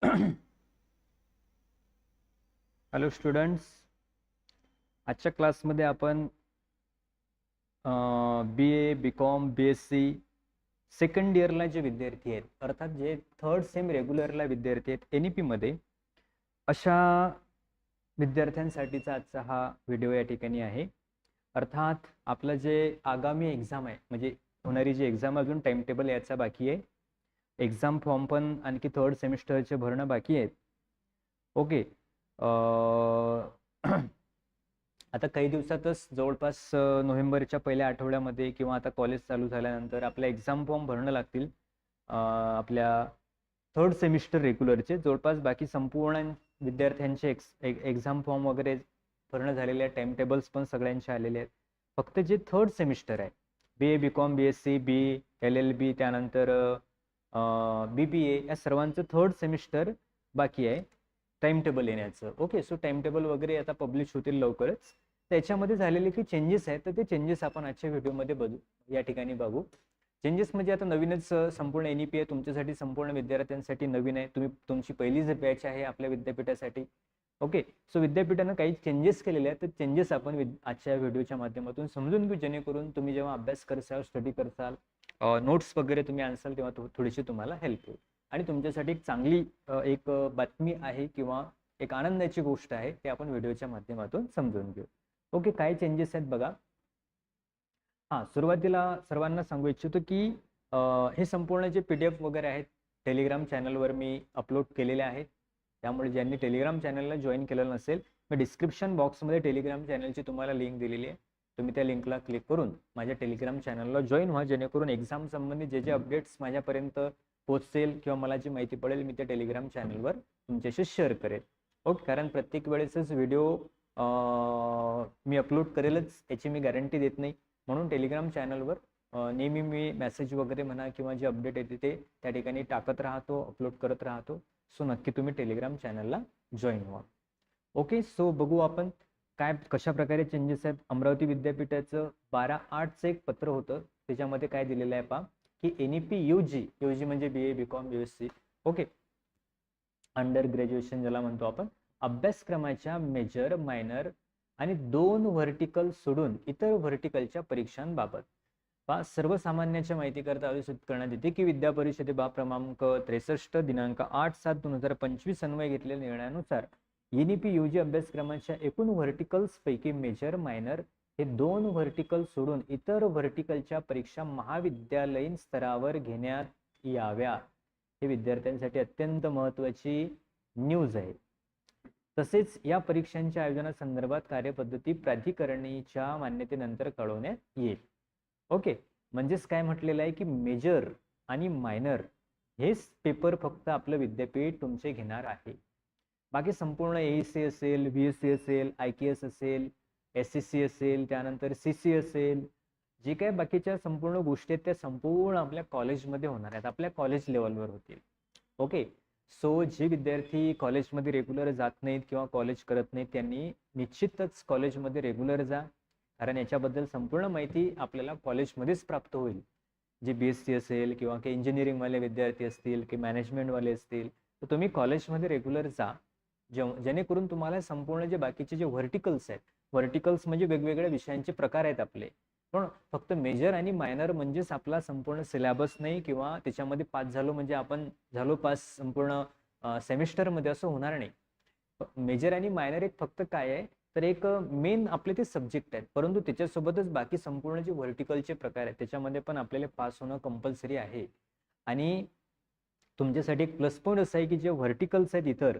Hello students आजच्या क्लासमध्ये आपण B A B com B S C second इयरला जे विद्यार्थी आहेत अर्थात जे थर्ड सेम रेग्युलरला विद्यार्थी आहेत एन ई पीमध्ये अशा विद्यार्थ्यांसाठीचा आजचा हा व्हिडिओ या ठिकाणी आहे. अर्थात आपलं जे आगामी एक्झाम आहे म्हणजे होणारी जी एक्झाम अजून टाइम टेबल याचा बाकी आहे एक्झाम फॉर्म पण आणखी थर्ड सेमिस्टरचे भरणं बाकी आहेत. ओके. आता काही दिवसातच जवळपास नोव्हेंबरच्या पहिल्या आठवड्यामध्ये किंवा आता कॉलेज चालू झाल्यानंतर आपल्या एक्झाम फॉर्म भरणं लागतील. आपल्या थर्ड सेमिस्टर रेग्युलरचे. जवळपास बाकी संपूर्ण विद्यार्थ्यांचे एक्स एक्झाम फॉर्म वगैरे भरणं झालेले आहे टाइम टेबल्स पण सगळ्यांचे आलेले आहेत. फक्त जे थर्ड सेमिस्टर आहे. B A B com B S C B L L B त्यानंतर बी पी ए या सर्वांचं थर्ड सेमिस्टर बाकी आहे. टाइम टेबल येण्याचं. ओके सो टाइम टेबल वगैरे आता पब्लिश होतील लवकरच. त्याच्यामध्ये झालेले की चेंजेस आहेत तर ते चेंजेस आपण आजच्या व्हिडिओमध्ये बघू. या ठिकाणी बघू. चेंजेस म्हणजे आता नवीनच संपूर्ण एन ई पी आहे. तुमच्यासाठी संपूर्ण विद्यार्थ्यांसाठी नवीन आहे. तुम्ही तुमची पहिलीच बॅच आहे आपल्या विद्यापीठासाठी. ओके सो विद्यापीठानं काही चेंजेस केलेले आहेत. तर चेंजेस आपण आजच्या व्हिडिओच्या माध्यमातून समजून घेऊ. जेणेकरून तुम्ही जेव्हा अभ्यास करसाल स्टडी करसाल नोट्स वगैरे तुम्ही आणसाल तेव्हा थोडीशी तुम्हाला हेल्प होईल. आणि तुमच्यासाठी एक चांगली एक बातमी आहे किंवा एक आनंदाची गोष्ट आहे ते आपण व्हिडिओच्या माध्यमातून समजून घेऊ. ओके काय चेंजेस आहेत बघा. हां सुरुवातीला सर्वांना सांगू इच्छितो की हे संपूर्ण जे पी डी एफ वगैरे आहेत टेलिग्राम चॅनलवर मी अपलोड केलेले आहेत. त्यामुळे ज्यांनी टेलिग्राम चॅनलला जॉईन केलेलं नसेल मी डिस्क्रिप्शन बॉक्समध्ये टेलिग्राम चॅनलची तुम्हाला लिंक दिलेली आहे. तुम्ही त्या लिंकला क्लिक करून माझ्या टेलिग्राम चॅनलला जॉईन व्हा जेणेकरून एक्झाम संबंधित जे जे अपडेट्स माझ्यापर्यंत पोचतील किंवा मला जी माहिती पडेल मी त्या टेलिग्राम चॅनलवर तुमच्याशी शेअर करेल. ओके कारण प्रत्येक वेळेसच व्हिडिओ मी अपलोड करेलच याची मी गॅरंटी देत नाही. म्हणून टेलिग्राम चॅनलवर नेहमी मी मेसेज वगैरे म्हणा किंवा जे अपडेट येते ते त्या ठिकाणी टाकत राहतो अपलोड करत राहतो. सो नक्की तुम्ही टेलिग्राम चॅनलला जॉईन व्हा. ओके सो बघू आपण काय कशा प्रकारे चेंजेस आहेत? अमरावती विद्यापीठाचं बारा आठचं एक पत्र होतं. त्याच्यामध्ये काय दिलेलं आहे पा की N E P U G U G म्हणजे B A B com U S C okay under graduation ज्याला म्हणतो आपण अभ्यासक्रमाच्या मेजर मायनर आणि दोन व्हर्टिकल सोडून इतर व्हर्टिकलच्या परीक्षांबाबत. पा सर्वसामान्याच्या माहितीकरता आदेशित करण्यात येते की विद्या परिषदे बा क्रमांक त्रेसष्ट दिनांक आठ सात दोन हजार पंचवीस अन्वय घेतलेल्या निर्णयानुसार N E P U G अभ्यासक्रमाच्या एकूण व्हर्टिकल्स पैकी मेजर मायनर हे दोन व्हर्टिकल सोडून इतर व्हर्टिकलच्या परीक्षा महाविद्यालयीन स्तरावर घेण्यात याव्या. हे विद्यार्थ्यांसाठी अत्यंत महत्वाची न्यूज आहे. तसेच या परीक्षांच्या आयोजनासंदर्भात कार्यपद्धती प्राधिकरणीच्या मान्यतेनंतर कळवण्यात येईल. ओके म्हणजेच काय म्हटलेलं आहे की मेजर आणि मायनर हेच पेपर फक्त आपलं विद्यापीठ तुमचे घेणार आहे. बाकी संपूर्ण ए सी असेल व्ही एस सी असेल आय के एस असेल एस सी सी असेल त्यानंतर सी सी असेल जे काही बाकीच्या संपूर्ण गोष्टी आहेत त्या संपूर्ण आपल्या कॉलेजमध्ये होणार आहेत आपल्या कॉलेज लेवलवर होतील. ओके सो जे विद्यार्थी कॉलेजमध्ये रेग्युलर जात नाहीत किंवा कॉलेज करत नाहीत त्यांनी निश्चितच कॉलेजमध्ये रेग्युलर जा. कारण याच्याबद्दल संपूर्ण माहिती आपल्याला कॉलेजमध्येच प्राप्त होईल. जे बी एस सी असेल किंवा काही इंजिनिअरिंगवाले विद्यार्थी असतील की मॅनेजमेंटवाले असतील तर तुम्ही कॉलेजमध्ये रेग्युलर जा. जेव जेणेकरून तुम्हाला संपूर्ण जे बाकीचे जे व्हर्टिकल्स आहेत व्हर्टिकल्स म्हणजे वेगवेगळ्या विषयांचे प्रकार आहेत आपले. पण फक्त मेजर आणि मायनर म्हणजेच आपला संपूर्ण सिलेबस नाही किंवा त्याच्यामध्ये पास झालो म्हणजे आपण झालो पास संपूर्ण सेमिस्टरमध्ये असं होणार नाही. मेजर आणि मायनर एक फक्त काय आहे तर एक मेन आपले ते सब्जेक्ट आहेत. परंतु त्याच्यासोबतच बाकी संपूर्ण जे व्हर्टिकलचे प्रकार आहेत त्याच्यामध्ये पण आपल्याला पास होणं कंपल्सरी आहे. आणि तुमच्यासाठी एक प्लस पॉईंट असं आहे की जे व्हर्टिकल्स आहेत इतर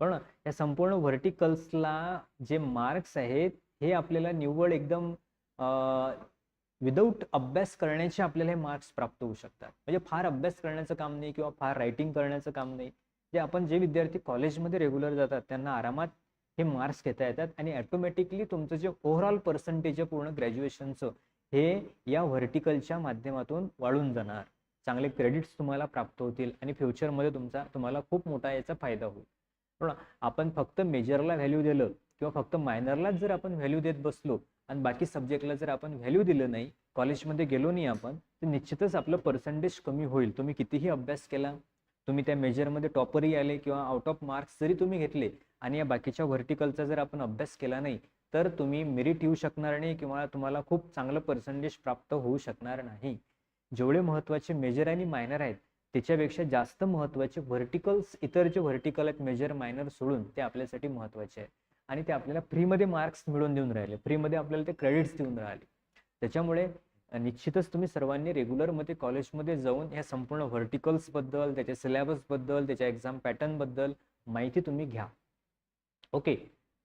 पण या संपूर्ण व्हर्टिकल्सला जे मार्क्स आहेत हे आपल्याला निव्वळ एकदम विदाऊट अभ्यास करण्याचे आपल्याला हे मार्क्स प्राप्त होऊ शकतात. म्हणजे फार अभ्यास करण्याचं काम नाही किंवा फार रायटिंग करण्याचं काम नाही. जे आपण जे विद्यार्थी कॉलेजमध्ये रेग्युलर जातात त्यांना आरामात हे मार्क्स घेता येतात आणि ॲटोमॅटिकली तुमचं जे ओव्हरऑल पर्सेंटेज आहे पूर्ण ग्रॅज्युएशनचं हे या व्हर्टिकलच्या माध्यमातून वाढून जाणार. चांगले क्रेडिट्स तुम्हाला प्राप्त होतील आणि फ्युचरमध्ये तुमचा तुम्हाला खूप मोठा याचा फायदा होईल. पण आपण फक्त मेजरला व्हॅल्यू दिलं किंवा फक्त मायनरलाच जर आपण व्हॅल्यू देत बसलो आणि बाकी सब्जेक्टला जर आपण व्हॅल्यू दिलं नाही कॉलेजमध्ये गेलो नाही आपण तर निश्चितच आपलं पर्सेंटेज कमी होईल. तुम्ही कितीही अभ्यास केला तुम्ही त्या मेजरमध्ये टॉपरही आले किंवा आउट ऑफ मार्क्स जरी तुम्ही घेतले आणि या बाकीच्या व्हर्टिकलचा जर आपण अभ्यास केला नाही तर तुम्ही मेरिट येऊ शकणार नाही किंवा तुम्हाला खूप चांगलं पर्सेंटेज प्राप्त होऊ शकणार नाही. जेवढे महत्त्वाचे मेजर आणि मायनर आहेत त्याच्यापेक्षा जास्त महत्त्वाचे व्हर्टिकल्स इतर जे व्हर्टिकल आहेत मेजर मायनर सोडून ते आपल्यासाठी महत्त्वाचे आहे आणि ते आपल्याला फ्रीमध्ये मार्क्स मिळवून देऊन राहिले. फ्रीमध्ये आपल्याला ते क्रेडिट्स देऊन राहिले. त्याच्यामुळे निश्चितच तुम्ही सर्वांनी रेग्युलरमध्ये कॉलेजमध्ये जाऊन ह्या संपूर्ण व्हर्टिकल्सबद्दल त्याच्या सिलेबसबद्दल त्याच्या एक्झाम पॅटर्नबद्दल माहिती तुम्ही घ्या. ओके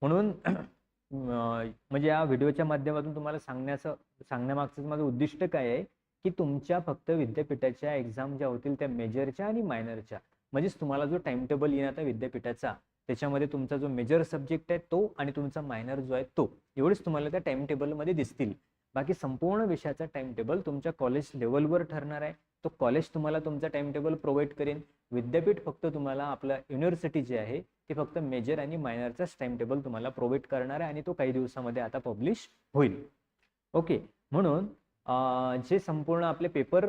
म्हणून म्हणजे या व्हिडिओच्या माध्यमातून तुम्हाला सांगण्याचं सांगण्यामागचं माझं उद्दिष्ट काय आहे? की तुमच्या फक्त विद्यापीठाच्या एक्झाम ज्या होतील त्या मेजरच्या आणि मायनरच्या म्हणजेच तुम्हाला जो टाइम टेबल येईल आता विद्यापीठाचा त्याच्यामध्ये तुमचा जो मेजर सब्जेक्ट आहे तो आणि तुमचा मायनर जो आहे तो. एवढेच तुम्हाला त्या टाइम टेबलमध्ये दिसतील. बाकी संपूर्ण विषयाचा टाइम टेबल तुमच्या कॉलेज लेवलवर ठरणार आहे. तो कॉलेज तुम्हाला तुमचा टाइम टेबल प्रोव्हाइड करेन. विद्यापीठ फक्त तुम्हाला आपलं युनिव्हर्सिटी जे आहे ते फक्त मेजर आणि मायनरचाच टाइम टेबल तुम्हाला प्रोव्हाइड करणार आहे आणि तो काही दिवसामध्ये आता पब्लिश होईल. ओके म्हणून जे संपूर्ण आपले पेपर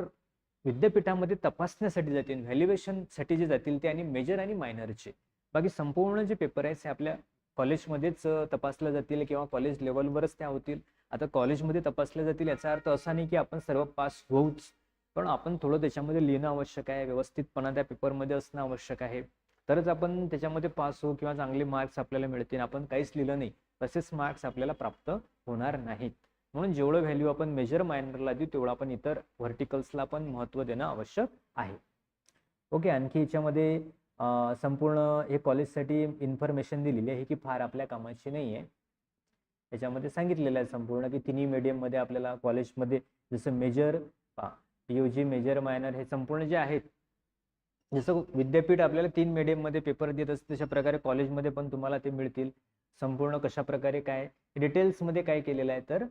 विद्यापीठामध्ये तपासण्यासाठी जातील व्हॅल्युएशनसाठी जे जातील ते आणि मेजर आणि मायनरचे. बाकी संपूर्ण जे पेपर आहेत ते आपल्या कॉलेजमध्येच तपासले जातील किंवा कॉलेज लेवलवरच त्या होतील. आता कॉलेजमध्ये तपासल्या जातील याचा अर्थ असा नाही की आपण सर्व पास होऊच पण आपण थोडं त्याच्यामध्ये लिहिणं आवश्यक आहे व्यवस्थितपणा त्या पेपरमध्ये असणं आवश्यक आहे. तरच आपण त्याच्यामध्ये पास होऊ किंवा चांगले मार्क्स आपल्याला मिळतील. आपण काहीच लिहिलं नाही तसेच मार्क्स आपल्याला प्राप्त होणार नाहीत. म्हणून जेवढं व्हॅल्यू आपण मेजर मायनरला देऊ तेवढं आपण इतर व्हर्टिकल्सला पण महत्त्व देणं आवश्यक आहे. ओके आणखी याच्यामध्ये संपूर्ण हे कॉलेजसाठी इन्फॉर्मेशन दिलेली आहे की फार आपल्या कामाची नाही आहे. याच्यामध्ये सांगितलेलं आहे संपूर्ण की तिन्ही मीडियममध्ये आपल्याला कॉलेजमध्ये जसं major U G major minor हे संपूर्ण जे आहेत जसं विद्यापीठ आपल्याला तीन मीडियममध्ये पेपर देत असते तशा प्रकारे कॉलेजमध्ये पण तुम्हाला ते मिळतील. संपूर्ण कशा प्रकारे काय डिटेल्समध्ये काय केलेलं आहे तर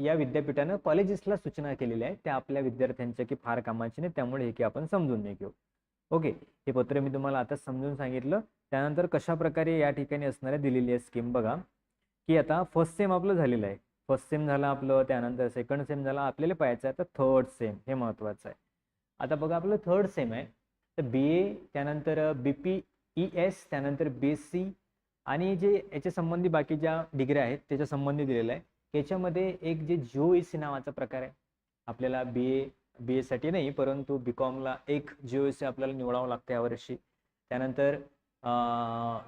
या विद्यापीठानं कॉलेजेसला सूचना केलेल्या आहे त्या आपल्या विद्यार्थ्यांच्या की फार कामाची नाही त्यामुळे हे की आपण समजून नाही घेऊ. ओके हे पत्र मी तुम्हाला आता समजून सांगितलं. त्यानंतर कशा प्रकारे या ठिकाणी असणाऱ्या दिलेली आहे स्कीम बघा. की आता फर्स्ट सेम आपलं झालेलं आहे. फर्स्ट सेम झालं आपलं त्यानंतर सेकंड सेम झालं आपल्याला पाहायचं आहे. तर थर्ड सेम हे महत्वाचं आहे. आता बघा आपलं थर्ड सेम आहे. तर बी ए त्यानंतर बी पी ई एस त्यानंतर बी सी आणि जे याच्या संबंधी बाकी ज्या डिग्री आहेत त्याच्या संबंधी दिलेलं आहे याच्यामध्ये एक जे जिओ ई सी नावाचा प्रकार आहे. आपल्याला बी ए बी एसाठी नाही परंतु बी कॉमला एक जिओ सी आपल्याला निवडावं लागतं यावर्षी त्यानंतर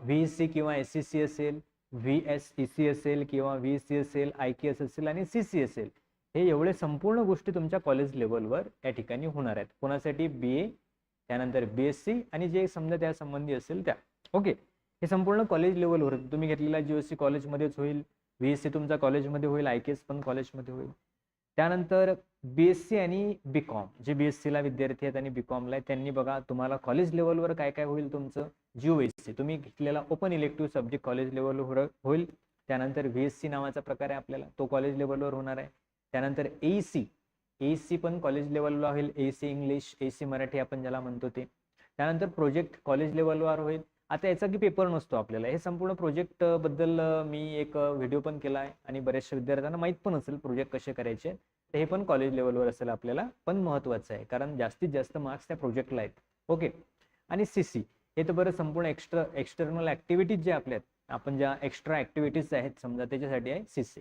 व्ही एस सी किंवा एस सी सी असेल व्ही एस ई सी असेल किंवा व्ही सी असेल आय के एस असेल आणि सी सी असेल हे एवढे संपूर्ण गोष्टी तुमच्या कॉलेज लेवलवर या ठिकाणी होणार आहेत. कोणासाठी? बी ए त्यानंतर बी एस सी आणि जे समजा त्या संबंधी असेल त्या. ओके हे संपूर्ण कॉलेज लेवलवर तुम्ही घेतलेला जी एस सी कॉलेजमध्येच होईल बी एस सी तुमचा कॉलेजमध्ये होईल आय के एस पण कॉलेजमध्ये होईल. त्यानंतर बी एस सी आणि बी कॉम जे बी एस सीला विद्यार्थी आहेत आणि बी कॉमला आहेत त्यांनी बघा तुम्हाला कॉलेज लेवलवर काय काय होईल तुमचं जिओ एस सी तुम्ही घेतलेला ओपन इलेक्टिव्ह सब्जेक्ट कॉलेज लेवलवर होईल. त्यानंतर व्ही एस सी नावाचा प्रकार आहे आपल्याला तो कॉलेज लेवलवर होणार आहे. त्यानंतर ए सी ए सी पण कॉलेज लेवलला होईल. A C English A C Marathi आपण ज्याला म्हणतो ते. त्यानंतर प्रोजेक्ट कॉलेज लेवलवर होईल. आता याचा की पेपर नसतो आपल्याला. हे संपूर्ण प्रोजेक्टबद्दल मी एक व्हिडिओ पण केला आहे आणि बऱ्याचशा विद्यार्थ्यांना माहीत पण असेल प्रोजेक्ट कसे करायचे. हे पण कॉलेज लेवलवर असेल आपल्याला पण महत्त्वाचं आहे. कारण जास्तीत जास्त मार्क्स त्या प्रोजेक्टला आहेत. ओके आणि सी सी हे तर बरं संपूर्ण एक्स्ट्रा एक्सटर्नल ॲक्टिव्हिटीज जे आपल्या आहेत आपण ज्या एक्स्ट्रा ॲक्टिव्हिटीज आहेत समजा त्याच्यासाठी आहे सी सी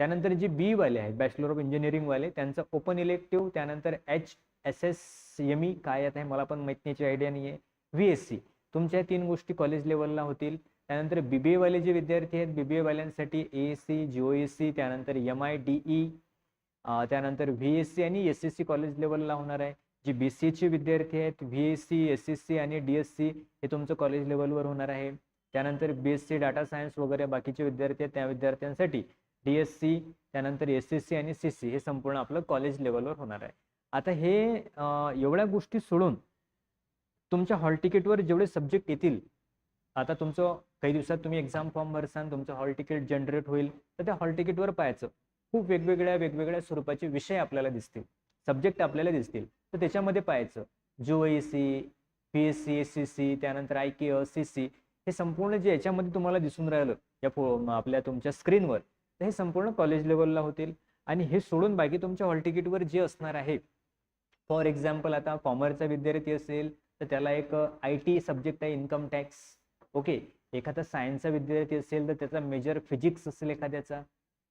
त्यानंतर जे बी वाले आहेत बॅचलर ऑफ इंजिनिअरिंग वाले त्यांचं ओपन इलेक्टिव्ह त्यानंतर H S S M E काय येत आहे मला पण माहीत आयडिया नाही आहे व्ही एस सी तुमच्या तीन गोष्टी कॉलेज लेवलला होतील. त्यानंतर बी बी एवाले जे विद्यार्थी आहेत B B एवाल्यांसाठी A S C G O S C त्यानंतर एम आय डी ई त्यानंतर व्ही एस सी आणि एस एस सी कॉलेज लेवलला होणार आहे. जे बी सी एचे विद्यार्थी आहेत V S C S S C आणि डी एस सी हे तुमचं कॉलेज लेवलवर होणार आहे. त्यानंतर B S C data science वगैरे बाकीचे विद्यार्थी आहेत त्या विद्यार्थ्यांसाठी डी एस सी त्यानंतर एस एस सी आणि सी सी हे संपूर्ण आपलं कॉलेज लेवलवर होणार आहे. आता हे एवढ्या गोष्टी सोडून तुमच्या हॉल तिकीटवर जेवढे सब्जेक्ट येतील आता तुमचं काही दिवसात तुम्ही एक्झाम फॉर्म भरसान तुमचं हॉल तिकीट जनरेट होईल तर त्या हॉल तिकीटवर पाहायचं. खूप वेगवेगळ्या वेगवेगळ्या स्वरूपाचे विषय आपल्याला दिसतील. सब्जेक्ट आपल्याला दिसतील. तर त्याच्यामध्ये पाहायचं. जो A C P S C S C C त्यानंतर आय के सी सी हे संपूर्ण जे याच्यामध्ये तुम्हाला दिसून राहिलं या आपल्या तुमच्या स्क्रीनवर तर हे संपूर्ण कॉलेज लेवलला होतील. आणि हे सोडून बाकी तुमच्या हॉल तिकीटवर जे असणार आहे फॉर एक्झाम्पल आता कॉमर्सचा विद्यार्थी असेल तर त्याला एक आय टी सब्जेक्ट आहे इन्कम टॅक्स ओके एखादा सायन्सचा विद्यार्थी असेल तर त्याचा मेजर फिजिक्स असेल एखाद्याचा.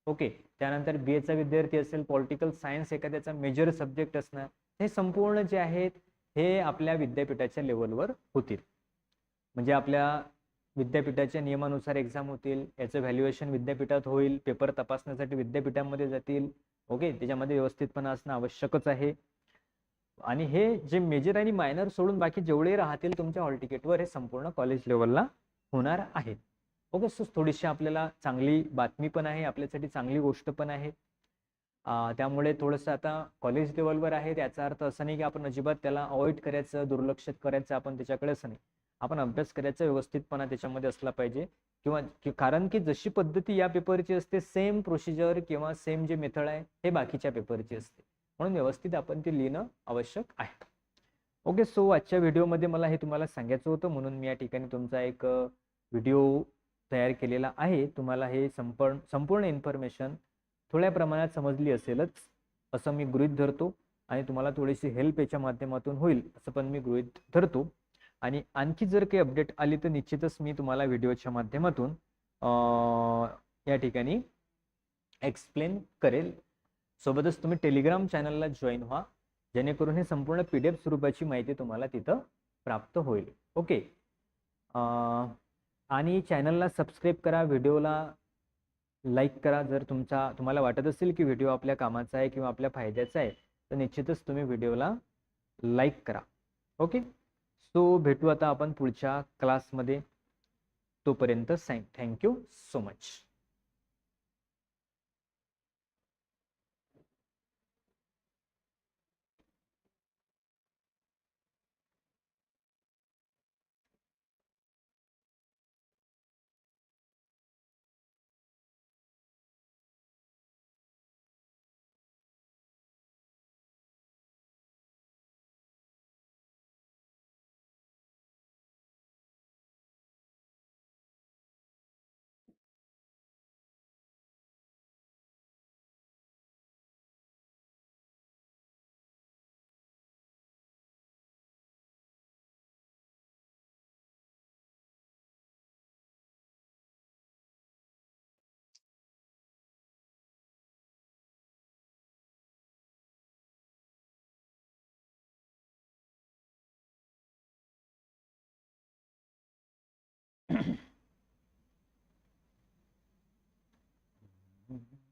ओके त्यानंतर बी एचा विद्यार्थी असेल पॉलिटिकल सायन्स एखाद्याचा मेजर सब्जेक्ट असणार. हे संपूर्ण जे आहेत हे आपल्या विद्यापीठाच्या लेवलवर होतील. म्हणजे आपल्या विद्यापीठाच्या नियमानुसार एक्झाम होतील याचं व्हॅल्युएशन विद्यापीठात होईल पेपर तपासण्यासाठी विद्यापीठामध्ये जातील. ओके त्याच्यामध्ये व्यवस्थितपणा असणं आवश्यकच आहे. आणि हे जे मेजर आणि मायनर सोडून बाकी जेवढे राहतील तुमच्या हॉल तिकीटवर हे संपूर्ण कॉलेज लेवलला होणार आहे ओके सो थोडीशी आपल्याला चांगली बातमी पण आहे आपल्यासाठी चांगली गोष्ट पण आहे. त्यामुळे थोडंसं आता कॉलेज लेवलवर आहे याचा अर्थ असा नाही की आपण अजिबात त्याला अवॉइड करायचं दुर्लक्षित करायचं आपण त्याच्याकडे असं नाही. आपण अभ्यास करायचा व्यवस्थितपणा त्याच्यामध्ये असला पाहिजे. किंवा कारण की जशी पद्धती या पेपरची असते सेम प्रोसिजर किंवा सेम जे मेथड आहे हे बाकीच्या पेपरची असते. म्हणून व्यवस्थित आपण ते लिहिणं आवश्यक आहे. ओके सो आजच्या व्हिडिओमध्ये मला हे तुम्हाला सांगायचं होतं म्हणून मी या ठिकाणी तुमचा एक व्हिडिओ तयार केलेला आहे. तुम्हाला हे संपूर्ण संपूर्ण इन्फॉर्मेशन थोड्या प्रमाणात समजली असेलच असं मी गृहित धरतो आणि तुम्हाला थोडीशी हेल्प याच्या माध्यमातून होईल असं पण मी गृहित धरतो. आणि आणखी जर काही अपडेट आली तर निश्चितच मी तुम्हाला व्हिडिओच्या माध्यमातून या ठिकाणी एक्सप्लेन करेल. सोबतच तुम्ही टेलिग्राम चॅनलला जॉईन व्हा. जेणेकरून हे संपूर्ण पी डी एफ स्वरूपाची माहिती तुम्हाला तिथं प्राप्त होईल. ओके आणि चॅनलला सबस्क्राईब करा व्हिडिओला लाईक करा. जर तुमचा तुम्हाला वाटत असेल की व्हिडिओ आपल्या कामाचा आहे किंवा आपल्या फायद्याचा आहे तर निश्चितच तुम्ही व्हिडिओला लाईक करा. ओके सो भेटू आता आपण पुढच्या क्लासमध्ये तोपर्यंत थँक्यू सो मच Mm-hmm.